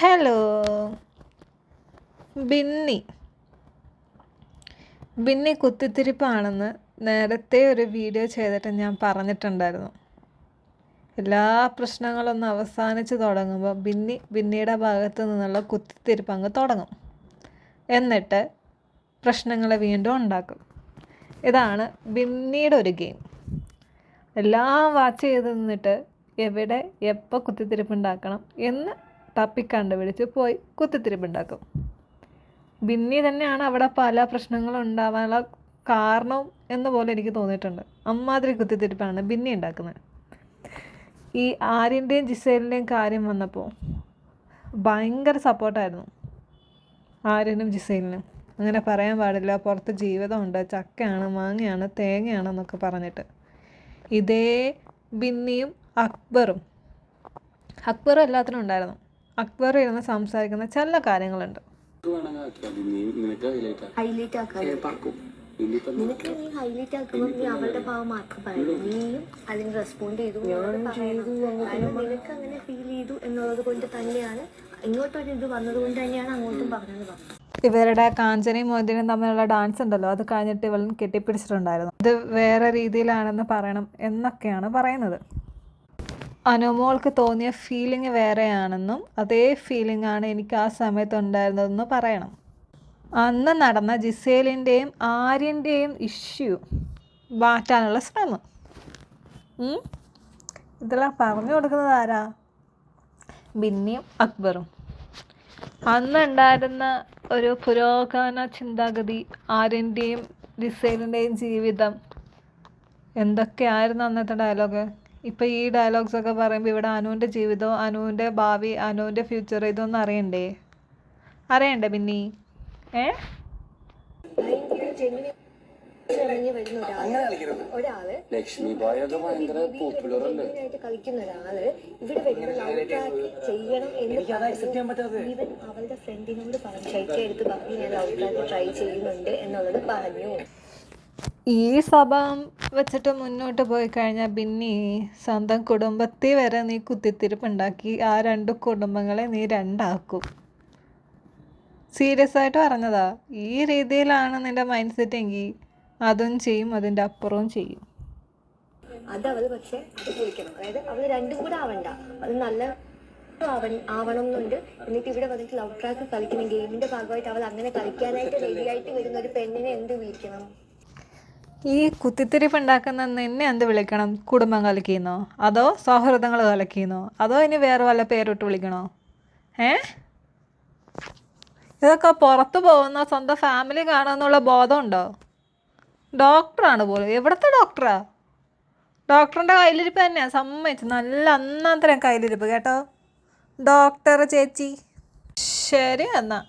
Hello Binny. Binny കുത്തിത്തിരിപ്പാണെന്ന് നേരത്തെ ഒരു video ചെയ്തിട്ട് ഞാൻ പറഞ്ഞിട്ടുണ്ടായിരുന്നു. എല്ലാ പ്രശ്നങ്ങളൊന്ന് അവസാനിച്ച് തുടങ്ങുമ്പോൾ ബിന്നി ബിന്നിയുടെ ഭാഗത്ത് നിന്നുള്ള കുത്തിത്തിരിപ്പ് അങ്ങ് തുടങ്ങും. എന്നിട്ട് പ്രശ്നങ്ങളെ വീണ്ടും ഉണ്ടാക്കും. ഇതാണ് ബിന്നിയുടെ ഒരു ഗെയിം. എല്ലാം വാച്ച് ചെയ്ത് നിന്നിട്ട് എവിടെ എപ്പോൾ കുത്തിത്തിരിപ്പ് ഉണ്ടാക്കണം എന്ന് തപ്പി വിളിച്ച് പോയി കുത്തിത്തിരിപ്പുണ്ടാക്കും. ബിന്നി തന്നെയാണ് അവിടെ പല പ്രശ്നങ്ങളും ഉണ്ടാവാനുള്ള കാരണം എന്ന് പോലെ എനിക്ക് തോന്നിയിട്ടുണ്ട്. അമ്മാതിരി കുത്തിത്തിരിപ്പാണ് ബിന്നി ഉണ്ടാക്കുന്നത്. ഈ ആര്യന്റെയും ജിസേലിന്റെയും കാര്യം വന്നപ്പോൾ ഭയങ്കര സപ്പോർട്ടായിരുന്നു ആര്യനും ജിസേലിനും. അങ്ങനെ പറയാൻ പാടില്ല പുറത്ത് ജീവിതമുണ്ട് ചക്കയാണ് മാങ്ങയാണ് തേങ്ങയാണ് എന്നൊക്കെ പറഞ്ഞിട്ട്. ഇതേ ബിന്നിയും അക്ബറും. അക്ബറും എല്ലാത്തിനും ഉണ്ടായിരുന്നു. അക്ബർ ഇരുന്ന് സംസാരിക്കുന്ന ചില കാര്യങ്ങളുണ്ട്. ഹൈലൈറ്റ് നിനക്ക് നീ ഹൈലൈറ്റ് ആക്കുമ്പോൾ നീ അവളുടെ ഭാവം മാത്രം നീയും അതിന് റെസ്പോണ്ട് ചെയ്തു നിനക്ക് അങ്ങനെ ഫീൽ ചെയ്തു എന്നുള്ളത് കൊണ്ട് തന്നെയാണ് ഇങ്ങോട്ടൊരു ഇത് വന്നത് കൊണ്ട് തന്നെയാണ് അങ്ങോട്ടും പറഞ്ഞത് ഇവരുടെ കാഞ്ചനയും മോദിനും തമ്മിലുള്ള ഡാൻസ് ഉണ്ടല്ലോ. അത് കഴിഞ്ഞിട്ട് ഇവളും കെട്ടിപ്പിടിച്ചിട്ടുണ്ടായിരുന്നു. ഇത് വേറെ രീതിയിലാണെന്ന് പറയണം എന്നൊക്കെയാണ് പറയുന്നത്. അനുമോൾക്ക് തോന്നിയ ഫീലിംഗ് വേറെയാണെന്നും അതേ ഫീലിംഗ് ആണ് എനിക്ക് ആ സമയത്ത് ഉണ്ടായിരുന്നതെന്ന് പറയണം. അന്ന് നടന്ന ജിസേലിന്റെയും ആര്യന്റെയും ഇഷ്യൂ മാറ്റാനുള്ള ശ്രമം? ഇതെല്ലാം പറഞ്ഞു കൊടുക്കുന്നത് ആരാ? ബിന്നിയും അക്ബറും. അന്നുണ്ടായിരുന്ന ഒരു പുരോഗമന ചിന്താഗതി ആര്യന്റെയും ജിസേലിന്റെയും ജീവിതം. എന്തൊക്കെയായിരുന്നു അന്നത്തെ ഡയലോഗ് ഇപ്പം ഈ ഡയലോഗ്സ് ഒക്കെ പറയുമ്പോൾ ഇവിടെ അനുവിന്റെ ജീവിതവും അനുവിന്റെ ഭാവി അനുവിന്റെ ഫ്യൂച്ചർ ഇതൊന്നും അറിയണ്ടേ? അറിയണ്ടേ പിന്നെ ഏ? ലക്ഷ്മി ബോയ് ഒക്കെ ഭയങ്കര പോപ്പുലർ അല്ലേ? കളിക്കുന്ന ഒരാൾ ഇവിടെ ചെയ്യണം എന്ന് അവളുടെ ഫ്രണ്ടിനോട് പറഞ്ഞു ഷൈക്ക എടുത്ത് പറഞ്ഞു ഞാൻ ലവ് ട്രാക്ക് ട്രൈ ചെയ്യുന്നുണ്ട് എന്നുള്ളത് പറഞ്ഞു. ഈ സ്വഭാവം വെച്ചിട്ട് മുന്നോട്ട് പോയി കഴിഞ്ഞാൽ പിന്നെ സ്വന്തം കുടുംബത്തിൽ വരെ നീ കുത്തിത്തിരിപ്പുണ്ടാക്കി ആ രണ്ട് കുടുംബങ്ങളെ നീ രണ്ടാക്കും. സീരിയസ് ആയിട്ട് പറഞ്ഞതാ. ഈ രീതിയിലാണ് നിന്റെ മൈൻഡ് സെറ്റ് എങ്കിൽ അതും ചെയ്യും അതിന്റെ അപ്പുറവും ചെയ്യും. അത് അവൾ പക്ഷെ അത് പൊളിക്കണം അതായത് അവൾ രണ്ടും കൂടെ ആവണ്ട. അത് നല്ല ആവണം എന്നുണ്ട് എന്നിട്ട് ഇവിടെ വന്നിട്ട് ലവ് ട്രാക്ക് കളിക്കണം ഗെയിമിന്റെ ഭാഗമായിട്ട് അവൾ അങ്ങനെ കളിക്കാനായിട്ട് റെഡി ആയിട്ട് വരുന്ന ഒരു പെണ്ണിനെ എന്ത് വിളിക്കണം? ഈ കുത്തിത്തിരിപ്പ് ഉണ്ടാക്കുന്ന എന്നെ എന്ത് വിളിക്കണം? കുടുംബം കലക്കിയെന്നോ? അതോ സൗഹൃദങ്ങൾ കലക്കിയെന്നോ? അതോ ഇനി വേറെ വല്ല പേരിട്ട് വിളിക്കണോ? ഏ? ഇതൊക്കെ പുറത്ത് പോകുന്ന സ്വന്തം ഫാമിലി കാണുമെന്നുള്ള ബോധമുണ്ടോ? ഡോക്ടറാണ് പോലും. എവിടുത്തെ ഡോക്ടറാ? ഡോക്ടറിന്റെ കയ്യിലിരിപ്പ് തന്നെയാണ് സമ്മതിച്ചു. നല്ല അന്നാന്തരം കയ്യിലിരിപ്പ് കേട്ടോ. ഡോക്ടർ ചേച്ചി. ശരി എന്നാ.